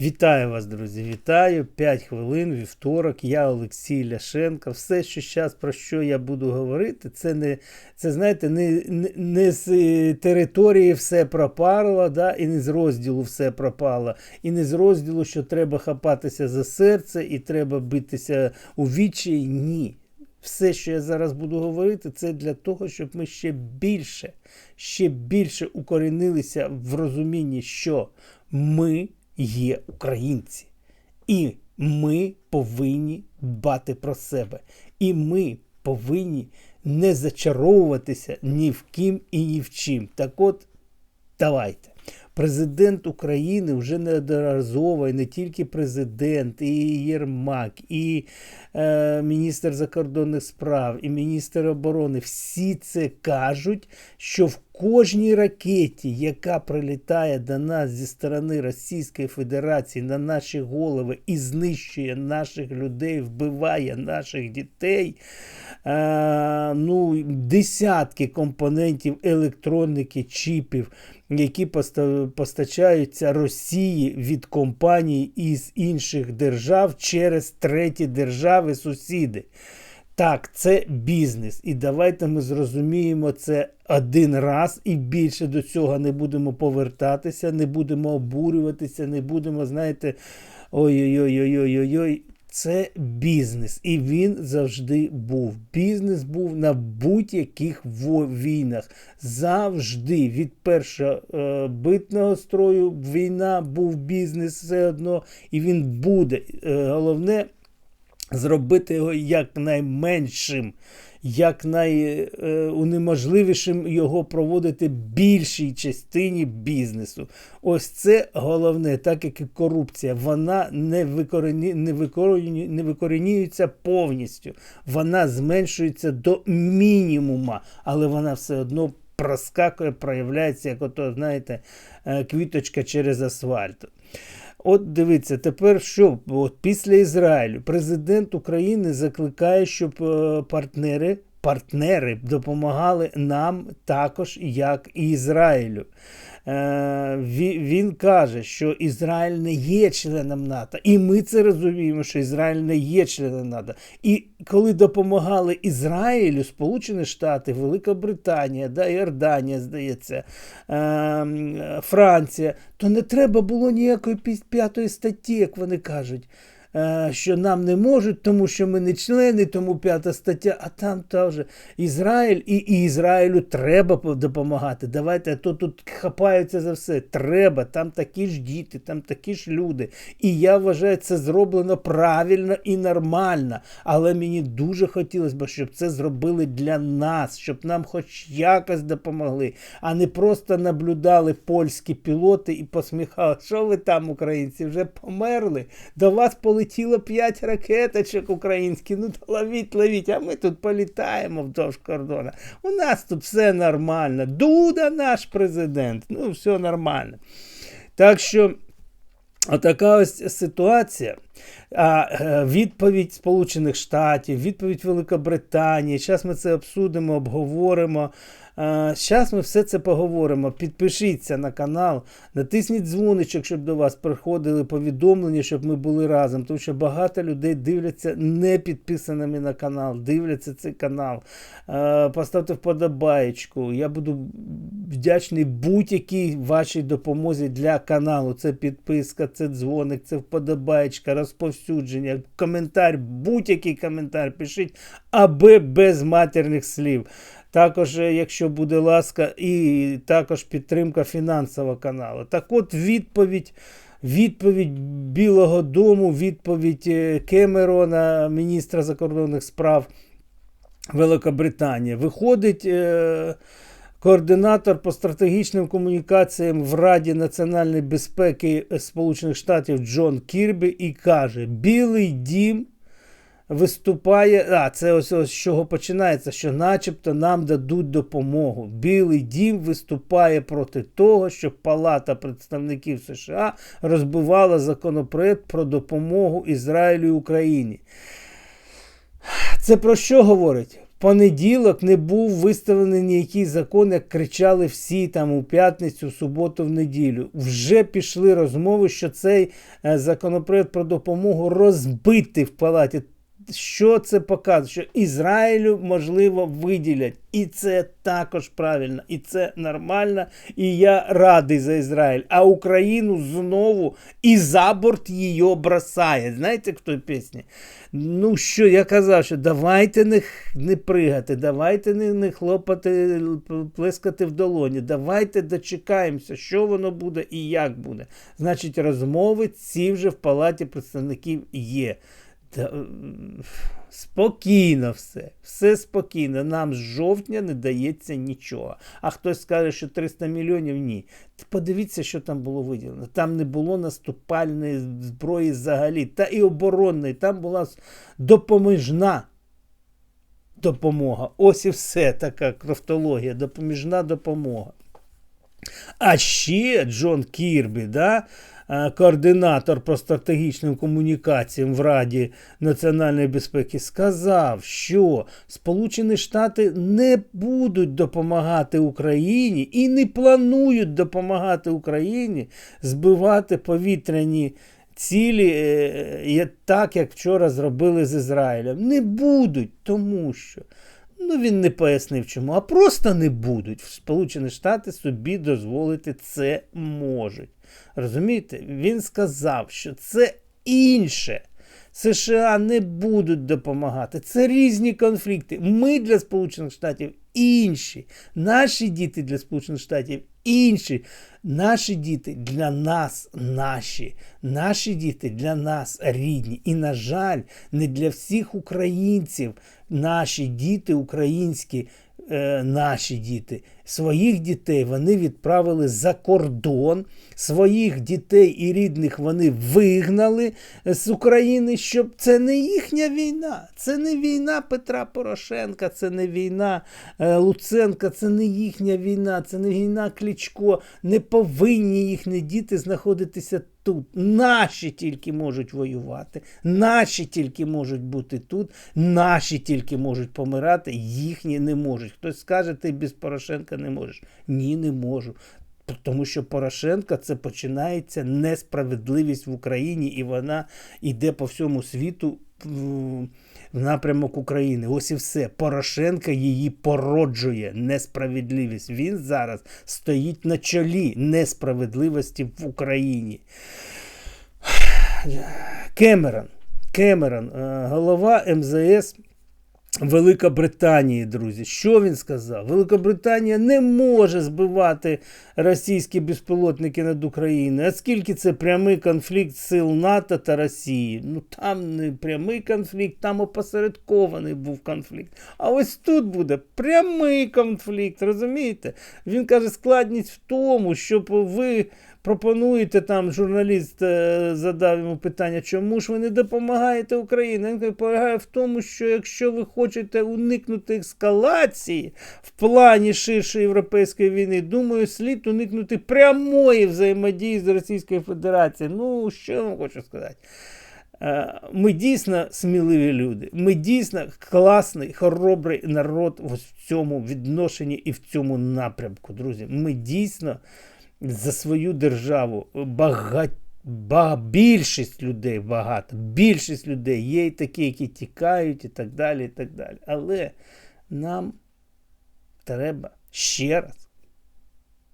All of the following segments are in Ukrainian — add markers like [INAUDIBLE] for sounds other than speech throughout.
Вітаю вас, друзі! Вітаю! 5 хвилин, вівторок. Я Олексій Ляшенко. Все, що зараз про що я буду говорити, це не це знаєте, не, не, не з е, території все пропало, да, і не з розділу все пропало, і не з розділу, що треба хапатися за серце і треба битися у вічі. Ні. Все, що я зараз буду говорити, це для того, щоб ми ще більше, ще більше укорінилися в розумінні, що ми є українці. І ми повинні дбати про себе. І ми повинні не зачаровуватися ні в ким і ні в чим. Так от, давайте. Президент України вже неодноразово, і не тільки президент, і Єрмак, і е, міністр закордонних справ, і міністр оборони. Всі це кажуть, що в кожній ракеті, яка прилітає до нас зі сторони Російської Федерації на наші голови і знищує наших людей, вбиває наших дітей. Е, ну, Десятки компонентів електроніки, чіпів, які постачаються Росії від компаній із інших держав через треті держави-сусіди. Так, це бізнес. І давайте ми зрозуміємо це один раз і більше до цього не будемо повертатися, не будемо обурюватися, не будемо, знаєте, ой-ой-ой-ой-ой-ой. Це бізнес, і він завжди був. Бізнес був на будь-яких війнах. Завжди від першого е, битного строю війна був бізнес все одно, і він буде. Е, головне зробити його якнайменшим, якнайунеможливішим е, його проводити більшій частині бізнесу. Ось це головне, так як і корупція, вона не викорені, не, викорені, не викорінюється повністю, вона зменшується до мінімума, але вона все одно проскакує, проявляється, як ото, знаєте, е, квіточка через асфальт. От дивіться, тепер що? От Після Ізраїлю президент України закликає, щоб е, партнери партнери допомагали нам також, як і Ізраїлю. Е, він каже, що Ізраїль не є членом НАТО, і ми це розуміємо, що Ізраїль не є членом НАТО. І коли допомагали Ізраїлю, Сполучені Штати, Велика Британія, да, Іорданія, здається, е, Франція, то не треба було ніякої п'ятої статті, як вони кажуть. Е, що нам не можуть, тому що ми не члени, тому п'ята стаття, а там теж Ізраїль і, Ізраїлю треба допомагати. Давайте, а то тут хапаються за все. Треба, там такі ж діти, там такі ж люди. І я вважаю, це зроблено правильно і нормально. Але мені дуже хотілося б, щоб це зробили для нас, щоб нам хоч якось допомогли, а не просто наблюдали польські пілоти і посміхали, що ви там, українці, вже померли. До вас полетіли полетіло 5 ракеточок українських. Ну, ловіть, ловіть, а ми тут політаємо вдовж кордону. У нас тут все нормально. Дуда наш президент. Ну, все нормально. Так що. Отака ось ситуація. А е, Відповідь Сполучених Штатів, відповідь Великобританії. Зараз ми це обсудимо, обговоримо. Зараз ми все це поговоримо. Підпишіться на канал, натисніть дзвоничок, щоб до вас приходили повідомлення, щоб ми були разом. Тому що багато людей дивляться не підписаними на канал, дивляться цей канал. Поставте вподобаєчку. Я буду вдячний будь-якій вашій допомозі для каналу. Це підписка, це дзвоник, це вподобаєчка, розповсюдження, коментар, будь-який коментар пишіть, аби без матерних слів. Також, е, якщо буде ласка, і також підтримка фінансового каналу. Так от відповідь. Відповідь Білого Дому, відповідь е, Кемерона, міністра закордонних справ Великобританії. Виходить е, координатор по стратегічним комунікаціям в Раді національної безпеки Сполучених Штатів Джон Кірбі і каже: Білий дім виступає. А, це ось ось з чого починається, що начебто нам дадуть допомогу. Білий дім виступає проти того, щоб Палата представників США розбивала законопроект про допомогу Ізраїлю і Україні. Це про що говорить? понеділок не був виставлений ніякий закон, як кричали всі там у п'ятницю, в суботу, в неділю. Вже пішли розмови, що цей е, законопроект про допомогу розбитий в палаті. Що це показує? Що Ізраїлю можливо виділять. І це також правильно, і це нормально. І я радий за Ізраїль. А Україну знову і за борт її бросає. Знаєте, хто пісні? Ну що, я казав, що давайте не, не пригати, давайте не, не хлопати, плескати в долоні. Давайте дочекаємося, що воно буде і як буде. Значить, розмови ці вже в палаті представників є. Та, е, спокійно все, все спокійно. Нам з жовтня не дається нічого. А хтось скаже, що 300 мільйонів ні. Подивіться, що там було виділено. Там не було наступальної зброї взагалі, та і оборонної. Там була допоміжна допомога. Ось і все така крафтологія, допоміжна допомога. А ще Джон Кірбі, да, е, координатор по стратегічним комунікаціям в Раді національної безпеки, сказав, що Сполучені Штати не будуть допомагати Україні і не планують допомагати Україні збивати повітряні цілі, е, так, як вчора зробили з Ізраїлем. Не будуть, тому що. Ну, він не пояснив чому, а просто не будуть. Сполучені Штати собі дозволити це можуть. Розумієте? Він сказав, що це інше. США не будуть допомагати. Це різні конфлікти. Ми для Сполучених Штатів інші. Наші діти для Сполучених Штатів інші. Наші діти для нас наші. Наші діти для нас рідні. І, на жаль, не для всіх українців наші діти українські. Е, Наші діти, своїх дітей вони відправили за кордон, своїх дітей і рідних вони вигнали з України, щоб це не їхня війна, це не війна Петра Порошенка, це не війна е, Луценка, це не їхня війна, це не війна Кличко. Не повинні їхні діти знаходитися тут. Наші тільки можуть воювати, наші тільки можуть бути тут, наші тільки можуть помирати, їхні не можуть. Хтось скаже, ти без Порошенка не можеш. Ні, не можу. Тому що Порошенка це починається несправедливість в Україні, і вона йде по всьому світу в напрямок України. Ось і все. Порошенка її породжує несправедливість. Він зараз стоїть на чолі несправедливості в Україні. Кемерон. Кемерон, е, голова МЗС Великобританії, друзі. Що він сказав? Великобританія не може збивати російські безпілотники над Україною. Оскільки це прямий конфлікт сил НАТО та Росії. Ну там не прямий конфлікт, там опосередкований був конфлікт. А ось тут буде прямий конфлікт. Розумієте? Він каже, складність в тому, щоб ви. Пропонуєте там, журналіст е, задав йому питання, чому ж ви не допомагаєте Україні? Він полягає в тому, що якщо ви хочете уникнути ескалації в плані ширшої європейської війни, думаю, слід уникнути прямої взаємодії з Російською Федерацією. Ну, що я вам хочу сказати? Е, Ми дійсно сміливі люди. Ми дійсно класний, хоробрий народ в цьому відношенні і в цьому напрямку, друзі. Ми дійсно за свою державу багать. Ба, більшість людей багато, більшість людей є і такі, які тікають, і так далі. і так далі. Але нам треба ще раз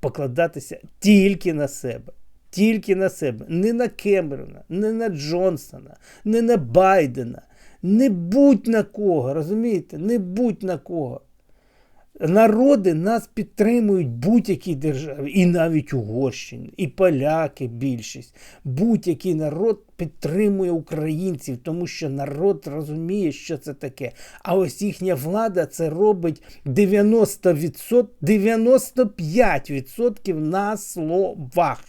покладатися тільки на себе. Тільки на себе. Не на Кемерона, не на Джонсона, не на Байдена. Не будь на кого, розумієте? Не будь на кого. Народи нас підтримують будь-якій державі, і навіть Угорщині, і поляки більшість. Будь-який народ підтримує українців, тому що народ розуміє, що це таке. А ось їхня влада це робить 90%, 95% на словах.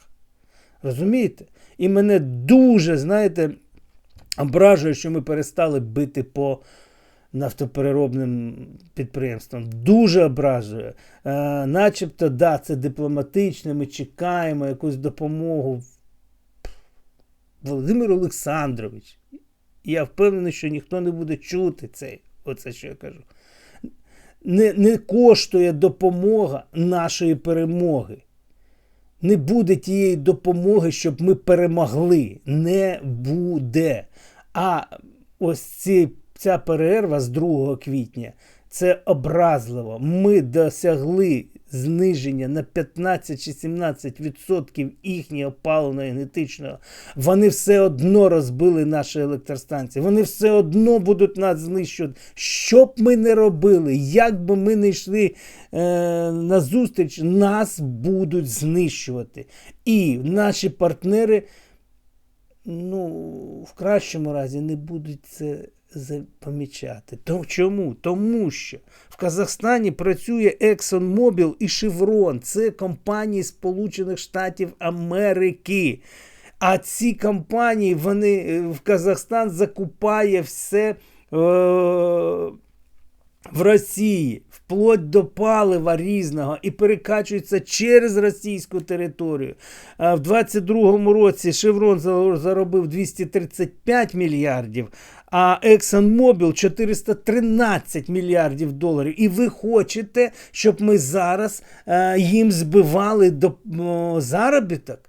Розумієте? І мене дуже, знаєте, ображує, що ми перестали бити по нафтопереробним підприємствам. Дуже ображує. Е, начебто, да, це дипломатично, ми чекаємо якусь допомогу. Володимир Олександрович. Я впевнений, що ніхто не буде чути це, оце, що я кажу. не, не коштує допомога нашої перемоги. Не буде тієї допомоги, щоб ми перемогли. Не буде. А ось ці, ця перерва з 2 квітня це образливо. Ми досягли зниження на 15 чи 17% їхнього паливно-енергетичного. Вони все одно розбили наші електростанції. Вони все одно будуть нас знищувати. Що б ми не робили, як би ми не йшли е, на зустріч, нас будуть знищувати. І наші партнери ну, в кращому разі не будуть це помічати. То чому? Тому що в Казахстані працює ExxonMobil і Chevron. Це компанії Сполучених Штатів Америки. А ці компанії вони е, в Казахстан закупає все. Е- в Росії вплоть до палива різного і перекачується через російську територію. В 22-му році Шеврон заробив 235 мільярдів, а ExxonMobil 413 мільярдів доларів. І ви хочете, щоб ми зараз їм збивали до заробіток?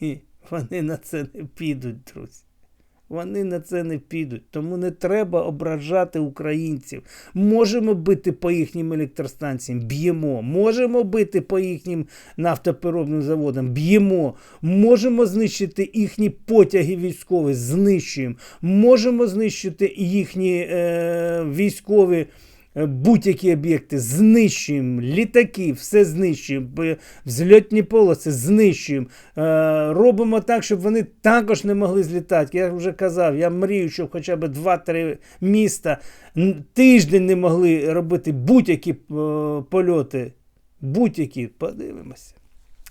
Ні, вони на це не підуть, друзі. Вони на це не підуть, тому не треба ображати українців. Можемо бити по їхнім електростанціям, б'ємо. Можемо бити по їхнім нафтопереробним заводам, б'ємо. Можемо знищити їхні потяги військові, знищуємо. Можемо знищити їхні е, військові. Е, будь-які об'єкти знищуємо, літаки, все знищуємо, взльотні полоси знищуємо. Е, робимо так, щоб вони також не могли злітати. Я вже казав, я мрію, щоб хоча б 2-3 міста тиждень не могли робити будь-які е, польоти. Будь-які. Подивимося.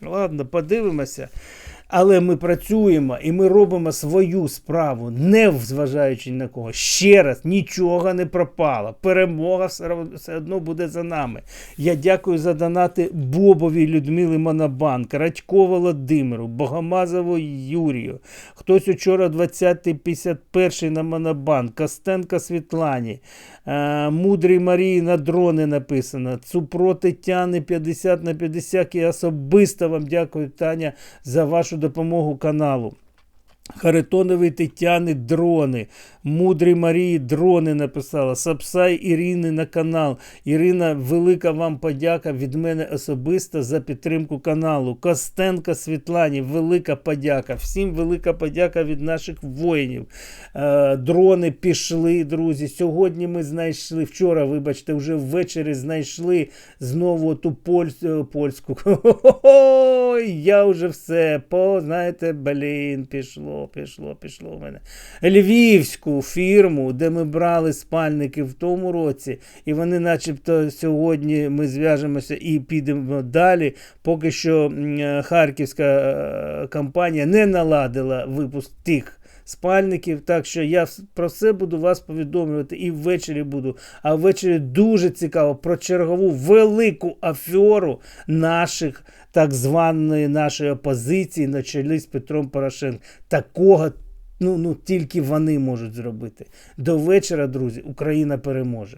Ладно, подивимося. Але ми працюємо і ми робимо свою справу, не зважаючи на кого. Ще раз нічого не пропало. Перемога все одно буде за нами. Я дякую за донати Бобові Людмили Монобанк, Радько Володимиру, Богомазову Юрію. Хтось учора 20-51 на Монобанк, Костенко Світлані. Е, Мудрій Марії на дрони написано. Цупро Тетяни 50 на 50. І особисто вам дякую, Таня, за вашу допомогу каналу. Харитонові Тетяни дрони, Мудрій Марії дрони написала. Сапсай Ірини на канал. Ірина, велика вам подяка від мене особисто за підтримку каналу. Костенко Світлані, велика подяка. Всім велика подяка від наших воїнів. Е, дрони пішли, друзі. Сьогодні ми знайшли, вчора, вибачте, вже ввечері знайшли знову ту е, польську. [LAUGHS] Ой, я вже все. По, знаєте, блін, пішло пішло, пішло в мене. Львівську фірму, де ми брали спальники в тому році, і вони, начебто, сьогодні ми зв'яжемося і підемо далі. Поки що харківська е, компанія не наладила випуск тих. Спальників, так що я про це буду вас повідомлювати і ввечері буду. А ввечері дуже цікаво про чергову велику аферу наших так званої нашої опозиції на чолі з Петром Порошенком. Такого ну, ну, тільки вони можуть зробити. До вечора, друзі, Україна переможе.